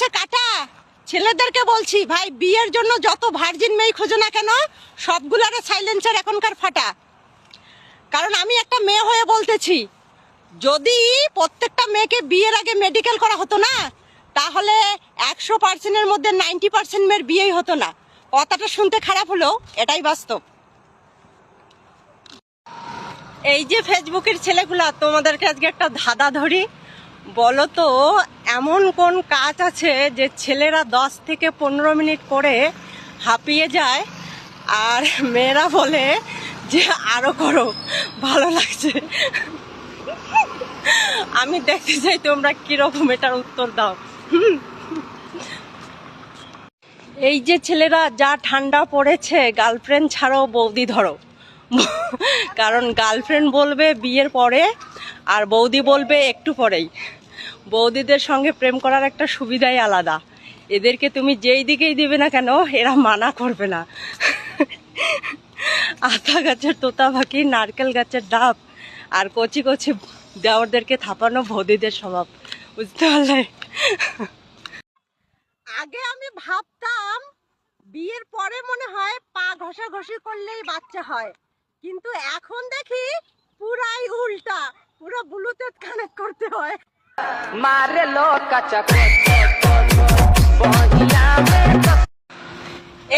গেছে কাটা ছেলেদেরকে বলছি, ভাই, বিয়ের জন্য যত ভার্জিন মেয়ে খোঁজো না কেন সবগুলার সাইলেন্সার এখনকার ফাটা। কারণ আমি একটা মেয়ে হয়ে বলতেছি, যদি প্রত্যেকটা মেয়েকে বিয়ের আগে মেডিকেল করা হতো না, তাহলে একশো পার্সেন্টের মধ্যে নাইনটি পার্সেন্ট মেয়ের বিয়েই হতো না। কথাটা শুনতে খারাপ হলেও এটাই বাস্তব। এই যে ফেসবুকের ছেলেগুলা, তোমাদেরকে আজকে একটা ধাঁধা ধরি। বলো তো এমন কোন কাজ আছে যে ছেলেরা দশ থেকে পনেরো মিনিট করে হাঁপিয়ে যায় আর মেয়েরা বলে যে আরও করো, ভালো লাগছে। আমি দেখতে চাই তোমরা কীরকম এটার উত্তর দাও। এই যে ছেলেরা যা ঠান্ডা পড়েছে, গার্লফ্রেন্ড ছাড়াও বৌদি ধরো। কারণ গার্লফ্রেন্ড বলবে বিয়ের পরে আর বৌদি বলবে একটু পরেই। বৌদিদের সঙ্গে প্রেম করার একটা সুবিধাই আলাদা। এদেরকে তুমি যেই দিকেই দিবে না কেন, এরা মানা করবে না। আতা গাছের তোতা পাখি, নারকেল গাছের ডাব আর কচি কচি দেওয়ারদেরকে থাপানো বৌদিদের স্বভাব। বুঝতে পারলে? আগে আমি ভাবতাম, বিয়ের পরে মনে হয় পা ঘষাঘষি করলেই বাচ্চা হয়। কিন্তু এখন দেখি পুরাই উল্টা, পুরো ব্লুটুথ কানেক্ট করতে হয়।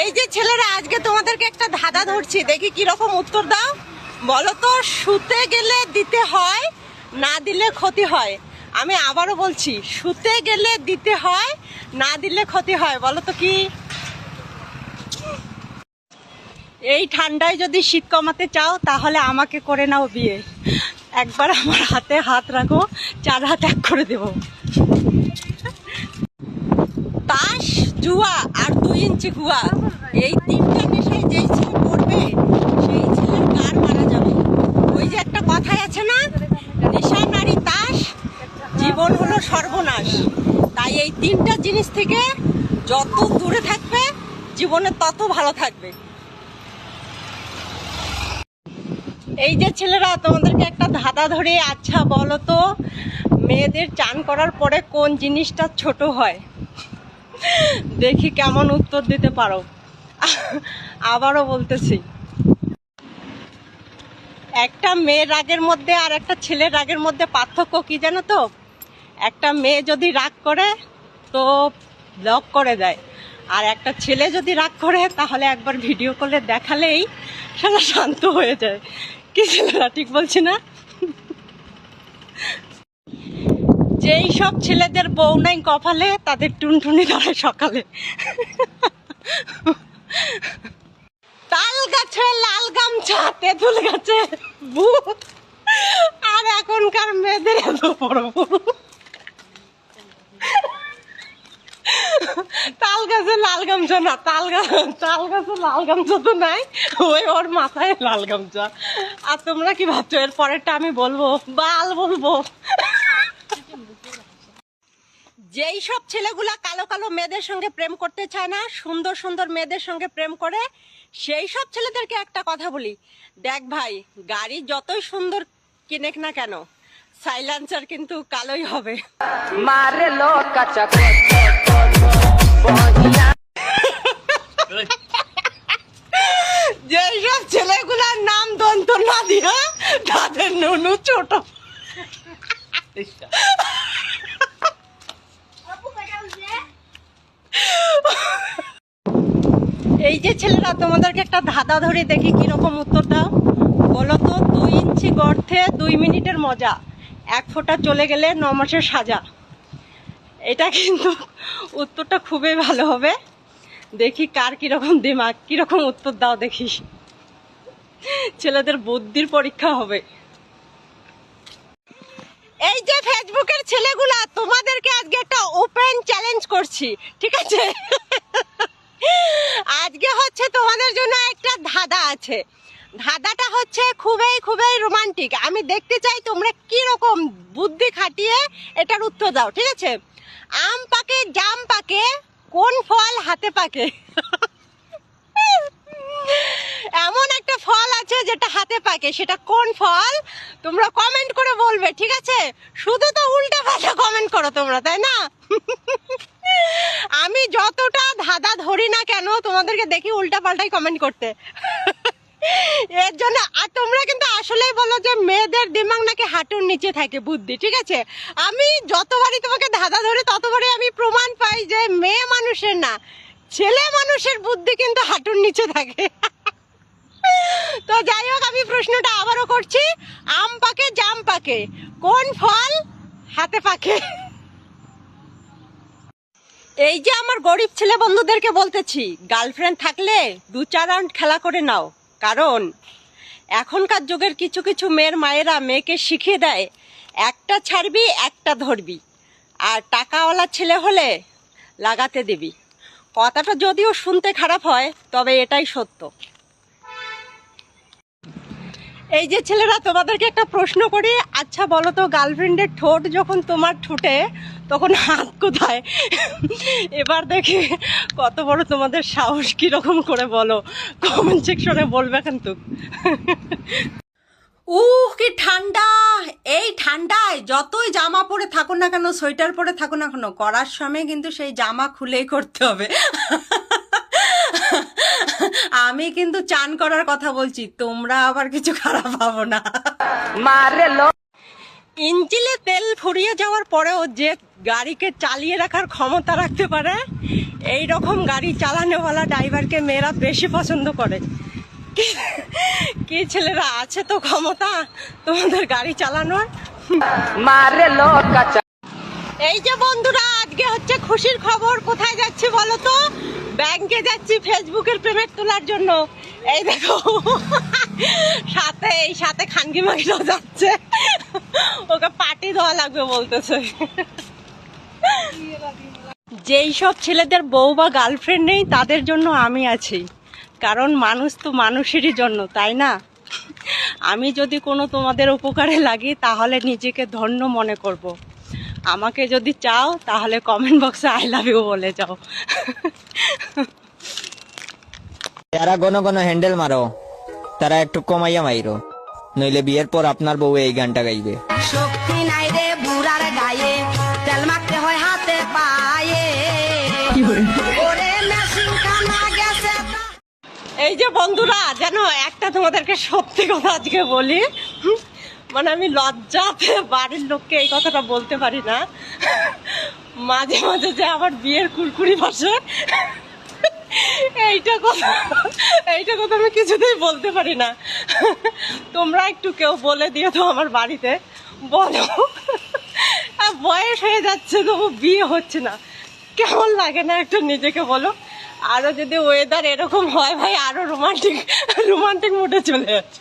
এই যে ছেলেরা, আজকে তোমাদেরকে একটা ধাঁধা ধরছি। দেখি কীরকম উত্তর দাও। বলো তো শুতে গেলে দিতে হয়, না দিলে ক্ষতি হয়। আমি আবারও বলছি শুতে গেলে দিতে হয়, না দিলে ক্ষতি হয়। বলো তো কি? এই ঠান্ডায় যদি শীত কমাতে চাও, তাহলে আমাকে করে নাও বিয়ে। একবার আমার হাতে হাত রাখো চার হাত এক করে দেবো। তাস, জুয়া আর দুই ইঞ্চি গুয়া এই তিনটা নেশায় যেই ছেলে পড়বে, সেই ছেলের কার মারা যাবে? ওই যে একটা কথাই আছে না, নেশা, নারী, তাস, জীবন হলো সর্বনাশ। তাই এই তিনটা জিনিস থেকে যত দূরে থাকবে, জীবনে তত ভালো থাকবে। এই যে ছেলেরা, তোমাদেরকে একটা ধাঁধা ধরে আচ্ছা বলো তো, মেয়েদের চান করার পরে কোন জিনিসটা ছোট হয়? দেখি কেমন উত্তর দিতে পারো। আবারও বলতেছি। একটা মেয়ের রাগের মধ্যে আর একটা ছেলের রাগের মধ্যে পার্থক্য কি জানো তো? একটা মেয়ে যদি রাগ করে, তো ব্লক করে দেয়। আর একটা ছেলে যদি রাগ করে, তাহলে একবার ভিডিও কলে দেখালেই সারা শান্ত হয়ে যায়। ঠিক বলছি না? যেই সব ছেলেদের বউ নাই কপালে, তাদের টুনটুনি ধরে সকালে। তাল গাছে লাল গামছা, তেঁতুল গাছে ভূত আর এখনকার মেয়েদের এত বড় বড় তাল গাছে লাল গামছা না তাল তাল গাছে লাল গামছা তো নাই, ওই ওর মাথায় লাল গামছা আর তোমরা কি ভাবছ, এর পরেরটা আমি বলব? বাল বলব। যেই সব ছেলেগুলা কালো কালো মেয়েদের সঙ্গে প্রেম করতে চায় না, সুন্দর সুন্দর মেয়েদের সঙ্গে প্রেম করে, সেই সব ছেলেদেরকে একটা কথা বলি। দেখ ভাই, গাড়ি যতই সুন্দর কিনেক না কেন সাইলেন্সার কিন্তু কালোই হবে। মারে লোক কাঁচা। যেসব ছেলেগুলার নাম দন্ত না তাদের নুনু ছোট। এই যে ছেলেরা, তোমাদেরকে একটা ধাঁধা ধরে দেখি কীরকম উত্তর দাও। বলো তো, দুই ইঞ্চি গর্থে দুই মিনিটের মজা। এক ফোঁটা চলে গেলে ন মাসের সাজা। এটা কিন্তু উত্তরটা খুবই ভালো হবে। দেখি কার কীরকম দিমাগ, কীরকম উত্তর দাও দেখি। ছেলেদের বুদ্ধির পরীক্ষা হবে। এই যে ফেসবুকের ছেলেগুলা, তোমাদেরকে আজকে একটা ওপেন চ্যালেঞ্জ করছি, ঠিক আছে? আজকে হচ্ছে তোমাদের জন্য একটা ধাঁধা আছে। ধাঁধাটা হচ্ছে খুবই খুবই রোমান্টিক। আমি দেখতে চাই তোমরা কি রকম বুদ্ধি খাটিয়ে এটার উত্তর দাও, ঠিক আছে? আম পাকে, জাম পাকে, কোন ফল হাতে পাকে? এমন একটা ফল আছে যেটা হাতে পাকে, সেটা কোন ফল? তোমরা কমেন্ট করে বলবে, ঠিক আছে? শুধু তো উল্টা পাল্টা কমেন্ট করো তোমরা, তাই না? আমি যতটা ধাঁধা ধরি না কেন, তোমাদেরকে দেখি উল্টা পাল্টাই কমেন্ট করতে। এর জন্য, আর তোমরা কিন্তু আসলেই বলো যে মেয়েদের দিমাগ নাকি হাঁটুর নিচে থাকে বুদ্ধি, ঠিক আছে? আমি যতবারই তোমাকে ধাঁধা ধরি, ততবারই আমি প্রমাণ পাই যে মেয়ে মানুষের না, ছেলে মানুষের বুদ্ধি কিন্তু হাঁটুর নিচে থাকে। তো যাই হোক, আমি প্রশ্নটা আবারও করছি। আম পাকে, জাম পাকে? কোন ফল হাতে পাকে? এই যে আমার গরিব ছেলে বন্ধুদেরকে বলতেছি, গার্লফ্রেন্ড থাকলে দু চার রাউন্ড খেলা করে নাও। কারণ এখনকার যুগের কিছু কিছু মেয়ের মায়েরা মেয়েকে শিখিয়ে দেয়, একটা ছাড়বি, একটা ধরবি। আর টাকাওয়ালা ছেলে হলে লাগাতে দিবি। কথাটা যদিও শুনতে খারাপ হয়, তবে এটাই সত্য। এই যে ছেলেরা, তোমাদেরকে একটা প্রশ্ন করি। আচ্ছা বলো তো, গার্লফ্রেন্ডের ঠোঁট যখন তোমার ঠোঁটে, তখন হাত কোথায়? এবার দেখি কত বড় তোমাদের সাহস কীরকম করে বলো। কমেন্ট সেকশনে বলবে কিন্তু। উহ, কি ঠান্ডা! এই ঠান্ডায় যতই জামা পরে থাকো না কেন, সোয়েটার পরে থাকো না কেন, করার সময় কিন্তু সেই জামা খুলেই করতে হবে। আমি কিন্তু চান করার কথা বলছি তোমরা আবার কিছু খারাপ পাবো না। ইঞ্জিলে তেল ফুরিয়ে যাওয়ার পরেও যে গাড়িকে চালিয়ে রাখার ক্ষমতা রাখতে পারে এই রকম গাড়ি চালানোওয়ালা ড্রাইভারকে মেয়েরা বেশি পছন্দ করে। কি ছেলেরা আছে তো ক্ষমতা তোমাদের গাড়ি চালানোর? মারে লোক এই যে বন্ধুরা, আজকে হচ্ছে খুশির খবর। কোথায় যাচ্ছি বলো তো? ব্যাংকে যাচ্ছি ফেসবুকের পেমেন্ট তোলার জন্য। এই দেখো, সাথে, এই সাথে খানকি মাগিটাও যাচ্ছে। ওকে পার্টি দেওয়া লাগবে বলতেছে। যেই সব ছেলেদের বউ বা গার্লফ্রেন্ড নেই, তাদের জন্য আমি আছি। কারণ মানুষ তো মানুষেরই জন্য, তাই না? আমি যদি কোনো তোমাদের উপকারে লাগি, তাহলে নিজেকে ধন্য মনে করব। আমাকে যদি চাও তাহলে কমেন্ট বক্সে আই লাভ ইউ বলে যাও। যারা ঘন ঘন হ্যান্ডেল মারো। তারা একটু কমাইয়া মাইরো। নইলে বিয়ের পর আপনার বউ এই গানটা গাইবে। শক্তি নাই রে বুড়ার গায়ে তেল মাখতে হয় হাতে পায়ে। এই যে বন্ধুরা জানো একটা তোমাদেরকে সত্যি কথা আজকে বলি। মানে আমি লজ্জাতে বাড়ির লোককে এই কথাটা বলতে পারি না। মাঝে মাঝে যে আমার বিয়ের কুরকুরি বসে, এইটা কথা এইটা কথা আমি কিছুতেই বলতে পারি না। তোমরা একটু কেউ বলে দিও তো আমার বাড়িতে। বলো। আর বয়স হয়ে যাচ্ছে, তবু বিয়ে হচ্ছে না। কেমন লাগে না একটু নিজেকে বলো। আরও যদি ওয়েদার এরকম হয় ভাই আরও রোমান্টিক রোমান্টিক মুডে চলে যাচ্ছে।